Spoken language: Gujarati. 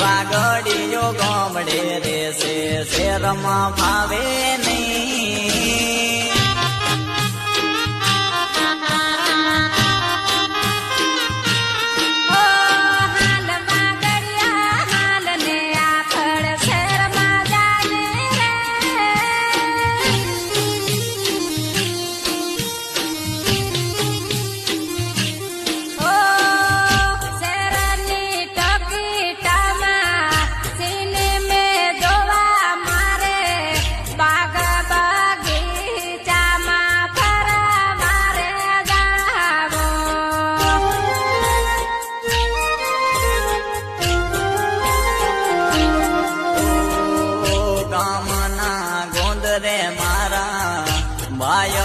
વાગડીયો ગામડે રે શેરમાં ભાવે